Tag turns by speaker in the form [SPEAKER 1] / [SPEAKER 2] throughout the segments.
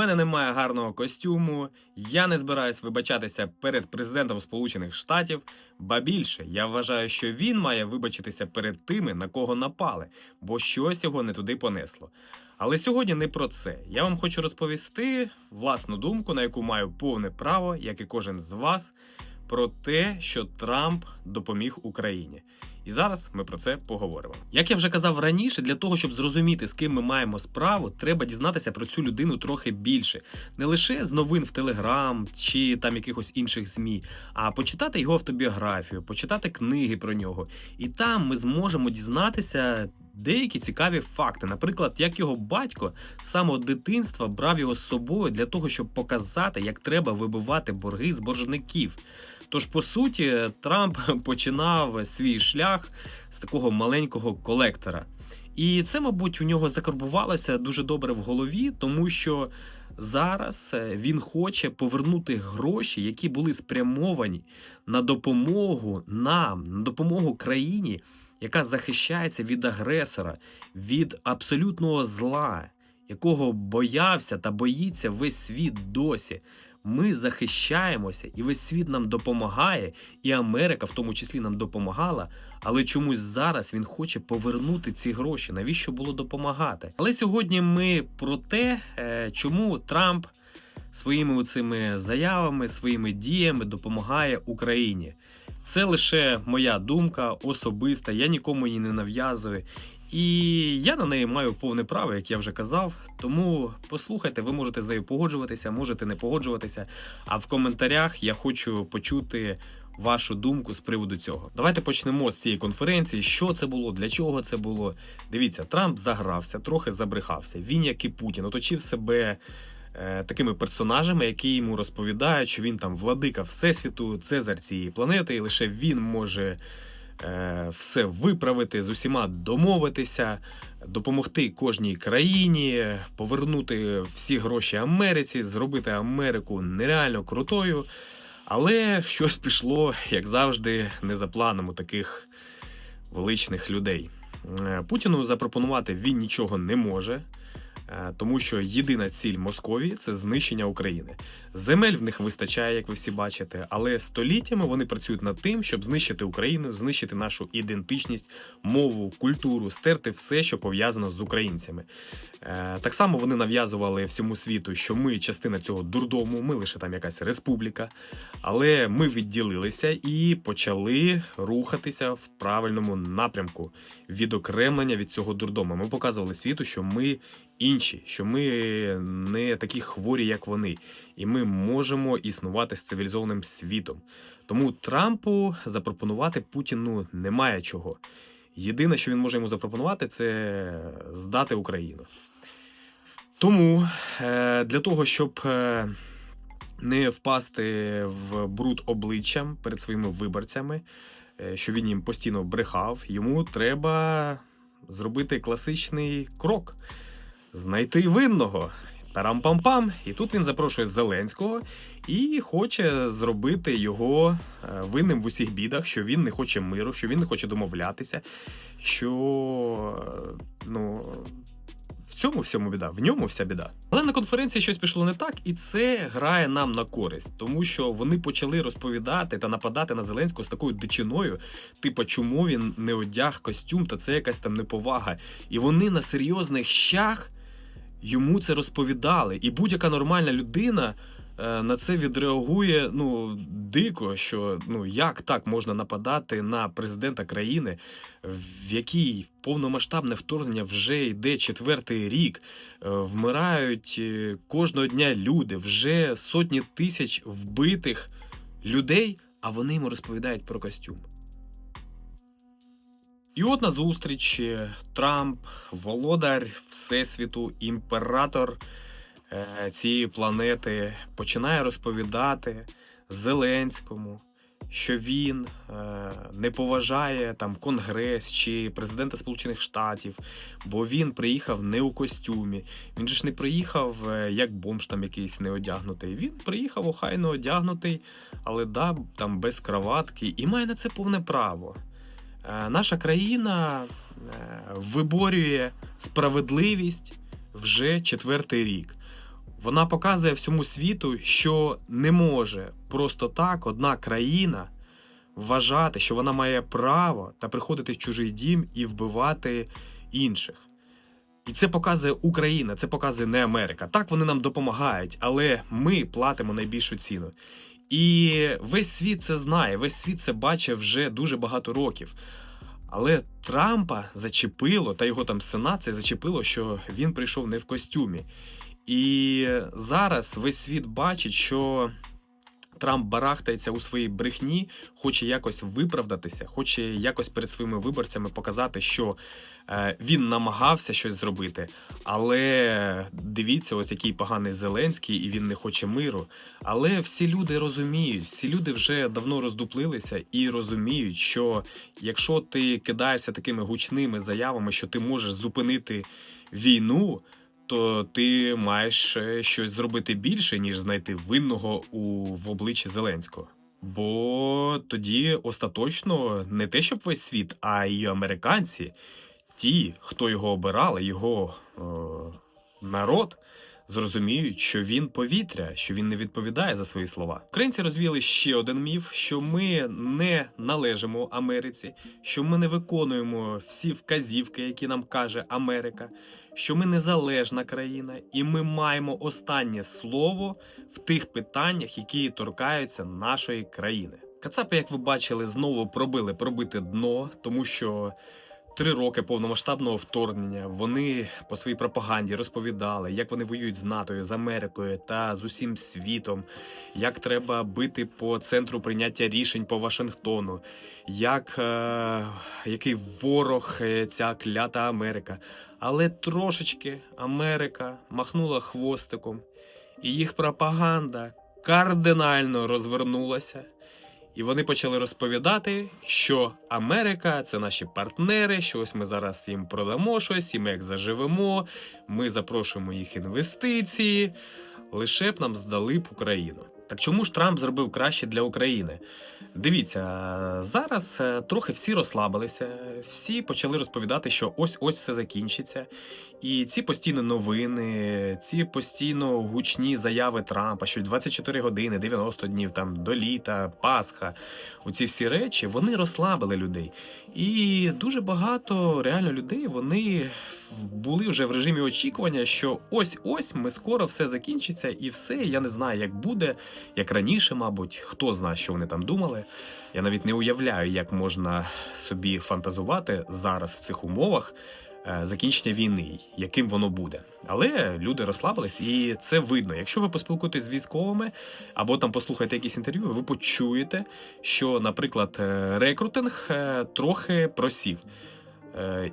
[SPEAKER 1] мене немає гарного костюму. Я не збираюсь вибачатися перед президентом Сполучених Штатів. Ба більше, я вважаю, що він має вибачитися перед тими, на кого напали, бо щось його не туди понесло. Але сьогодні не про це. Я вам хочу розповісти власну думку, на яку маю повне право, як і кожен з вас, про те, що Трамп допоміг Україні. І зараз ми про це поговоримо. Як я вже казав раніше, для того, щоб зрозуміти, з ким ми маємо справу, треба дізнатися про цю людину трохи більше, не лише з новин в Телеграм чи там якихось інших змі, а почитати його автобіографію, почитати книги про нього. І там ми зможемо дізнатися. Деякі цікаві факти, наприклад, як його батько з самого дитинства брав його з собою для того, щоб показати, як треба вибивати борги з боржників. Тож, по суті, Трамп починав свій шлях з такого маленького колектора. І це, мабуть, у нього закарбувалося дуже добре в голові, тому що зараз е, він хоче повернути гроші, які були спрямовані на допомогу нам, на допомогу країні, яка захищається від агресора, від абсолютного зла, якого боявся та боїться весь світ досі. Ми захищаємося, і весь світ нам допомагає, і Америка в тому числі нам допомагала. Але чомусь зараз він хоче повернути ці гроші. Навіщо було допомагати? Але сьогодні ми про те, е, чому Трамп своїми цими заявами, своїми діями допомагає Україні. Це лише моя думка особиста, я нікому її не нав'язую. І я на неї маю повне право, як я вже казав. Тому послухайте, ви можете з нею погоджуватися, можете не погоджуватися. А в коментарях я хочу почути вашу думку з приводу цього. Давайте почнемо з цієї конференції. Що це було, для чого це було. Дивіться, Трамп загрався, трохи забрехався. Він, як і Путін, оточив себе. Е, Такими персонажами, які йому розповідають, що він там владика всесвіту, цезар цієї планети, і лише він може е, все виправити, з усіма домовитися, допомогти кожній країні, повернути всі гроші Америці, зробити Америку нереально крутою. Але щось пішло, як завжди, не за планом у таких величних людей. Е, Путіну запропонувати він нічого не може. Е, Тому що єдина ціль Московії це знищення України. Земель в них вистачає, як ви всі бачите, але століттями вони працюють над тим, щоб знищити Україну, знищити нашу ідентичність, мову, культуру, стерти все, що пов'язано з українцями. Е, Так само вони нав'язували всьому світу, що ми частина цього дурдому, ми лише там якась республіка. Але ми відділилися і почали рухатися в правильному напрямку відокремлення від цього дурдому. Ми показували світу, що ми інші, що ми не такі хворі, як вони, і ми можемо існувати з цивілізованим світом. Тому Трампу запропонувати Путіну немає чого. Єдине, що він може йому запропонувати, це здати Україну. Тому е, для того, щоб е, не впасти в бруд обличчям перед своїми виборцями, е, що він їм постійно брехав, йому треба зробити класичний крок знайти винного. Тарам-пам-пам. І тут він запрошує Зеленського і хоче зробити його е, винним в усіх бідах, що він не хоче миру, що він не хоче домовлятися, що е, ну. В цьому всьому біда, в ньому вся біда. Але на конференції щось пішло не так, і це грає нам на користь, тому що вони почали розповідати та нападати на Зеленського з такою дичиною, типа, чому він не одяг костюм, та це якась там неповага. І вони на серйозних щах йому це розповідали. І будь-яка нормальна людина е, на це відреагує ну дико, що ну як так можна нападати на президента країни, в якій повномасштабне вторгнення вже йде четвертий рік. Е, Вмирають е, кожного дня люди, вже сотні тисяч вбитих людей, а вони йому розповідають про костюм. І от на зустрічі Трамп, володар Всесвіту, імператор е, цієї планети, починає розповідати Зеленському, що він е, не поважає там Конгрес чи президента Сполучених Штатів, бо він приїхав не у костюмі. Він же ж не приїхав е, як бомж там якийсь неодягнутий. Він приїхав охайно одягнутий, але да, там без краватки, і має на це повне право. Е, Наша країна е, виборює справедливість вже четвертий рік. Вона показує всьому світу, що не може просто так одна країна вважати, що вона має право та приходити в чужий дім і вбивати інших. І це показує Україна, це показує не Америка. Так вони нам допомагають, але ми платимо найбільшу ціну. І весь світ це знає, весь світ це бачив вже дуже багато років. Але Трампа зачепило, та його там сенат це зачепило, що він прийшов не в костюмі. І зараз весь світ бачить, що Трамп барахтається у своїй брехні, хоче якось виправдатися, хоче якось перед своїми виборцями показати, що е, він намагався щось зробити. Але дивіться, ось який поганий Зеленський, і він не хоче миру. Але всі люди розуміють, всі люди вже давно роздуплилися і розуміють, що якщо ти кидаєшся такими гучними заявами, що ти можеш зупинити війну. То ти маєш е, щось зробити більше, ніж знайти винного у в обличчі Зеленського. Бо тоді остаточно не те, щоб весь світ, а й американці, ті, хто його обирали, його е, народ, зрозуміють, що він повітря, що він не відповідає за свої слова. Українці розвіяли ще один міф, що ми не належимо Америці, що ми не виконуємо всі вказівки, які нам каже Америка, що ми незалежна країна, і ми маємо останнє слово в тих питаннях, які торкаються нашої країни. Кацапи, як ви бачили, знову пробили пробити дно, тому що три роки повномасштабного вторгнення вони по своїй пропаганді розповідали, як вони воюють з НАТО, з Америкою та з усім світом, як треба бити по центру прийняття рішень по Вашингтону, як е, який ворог е, ця клята Америка. Але трошечки Америка махнула хвостиком, і їх пропаганда кардинально розвернулася. І вони почали розповідати, що Америка це наші партнери, що ось ми зараз їм продамо щось, і ми як заживемо, ми запрошуємо їх інвестиції, лише б нам здали б Україну. Так чому ж Трамп зробив краще для України? Дивіться, зараз е, трохи всі розслабилися, всі почали розповідати, що ось ось все закінчиться. І ці постійні новини, ці постійно гучні заяви Трампа, що 24 години, 90 днів там до літа, Пасха, оці всі речі вони розслабили людей. І дуже багато реально людей вони були вже в режимі очікування, що ось ось ми скоро все закінчиться, і все. Я не знаю, як буде, як раніше, мабуть, хто знає, що вони там думали. Я навіть не уявляю, як можна собі фантазувати зараз в цих умовах. е, Закінчення війни, яким воно буде, але люди розслабились, і це видно. Якщо ви поспілкуєтесь з військовими або там послухаєте якісь інтерв'ю, ви почуєте, що, наприклад, е, рекрутинг е, трохи просів.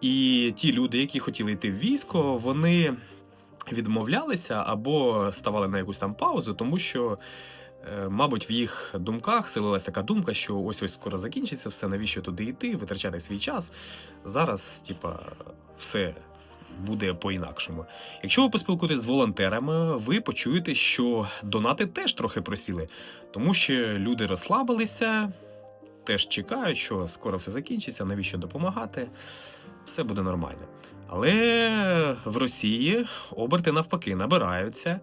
[SPEAKER 1] І ті люди, які хотіли йти в військо, вони відмовлялися або ставали на якусь там паузу, тому що, е, мабуть, в їх думках селилась така думка, що ось ось скоро закінчиться все, навіщо туди йти, витрачати свій час. Зараз, типа, все. Буде по-інакшому. Якщо ви поспілкуєтесь з волонтерами, ви почуєте, що донати теж трохи просіли, тому що люди розслабилися, теж чекають, що скоро все закінчиться, навіщо допомагати, все буде нормально. Але в Росії оберти навпаки набираються.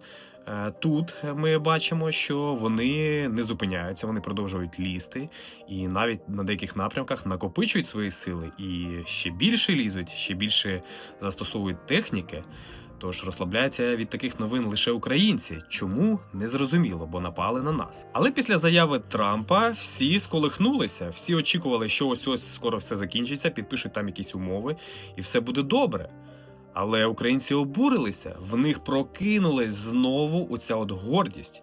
[SPEAKER 1] Е, Тут ми бачимо, що вони не зупиняються, вони продовжують лізти, і навіть на деяких напрямках накопичують свої сили і ще більше лізуть, ще більше застосовують техніки. Тож розслабляються від таких новин лише українці. Чому не зрозуміло, бо напали на нас. Але після заяви Трампа всі сколихнулися, всі очікували, що ось ось скоро все закінчиться, підпишуть там якісь умови, і все буде добре. Але українці обурилися, в них прокинулась знову оця от гордість,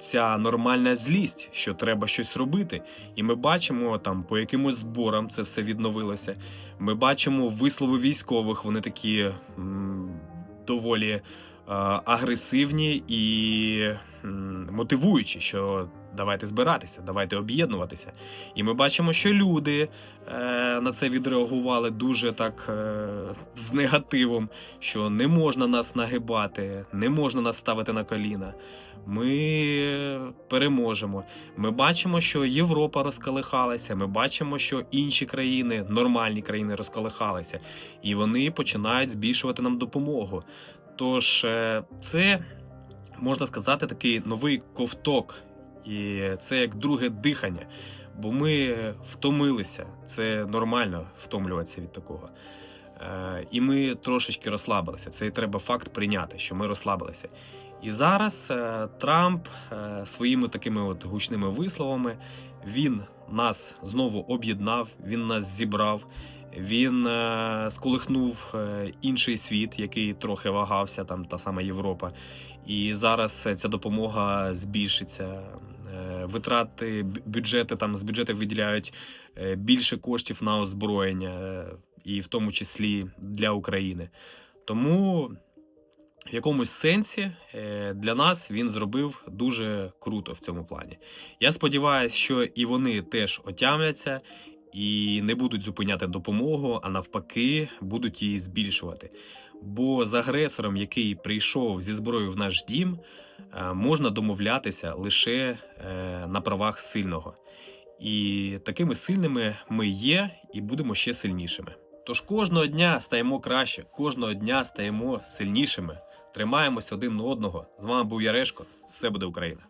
[SPEAKER 1] ця нормальна злість, що треба щось робити. І ми бачимо там по якимось зборам це все відновилося. Ми бачимо вислови військових, вони такі доволі е, агресивні і мотивуючі, що давайте збиратися, давайте об'єднуватися. І ми бачимо, що люди е, на це відреагували дуже так е, з негативом, що не можна нас нагибати, не можна нас ставити на коліна. Ми переможемо. Ми бачимо, що Європа розколихалася. Ми бачимо, що інші країни, нормальні країни, розколихалися, і вони починають збільшувати нам допомогу. Тож е, це можна сказати, такий новий ковток. І це як друге дихання. Бо ми втомилися. Це нормально втомлюватися від такого. Е, І ми трошечки розслабилися. Це і треба факт прийняти, що ми розслабилися. І зараз е, Трамп е, своїми такими от гучними висловами він нас знову об'єднав, він нас зібрав. Він сколихнув інший світ, який трохи вагався, там та сама Європа. І зараз ця допомога збільшиться. Витрати бю- бюджети там з бюджету виділяють е, більше коштів на озброєння, і в тому числі для України. Тому в якомусь сенсі е, для нас він зробив дуже круто в цьому плані. Я сподіваюся, що і вони теж отямляться і не будуть зупиняти допомогу, а навпаки, будуть її збільшувати. Бо з агресором, який прийшов зі зброєю в наш дім, е, можна домовлятися лише е, на правах сильного. І такими сильними ми є і будемо ще сильнішими. Тож кожного дня стаємо краще, кожного дня стаємо сильнішими. Тримаємось один одного. З вами був Ярешко. Все буде Україна.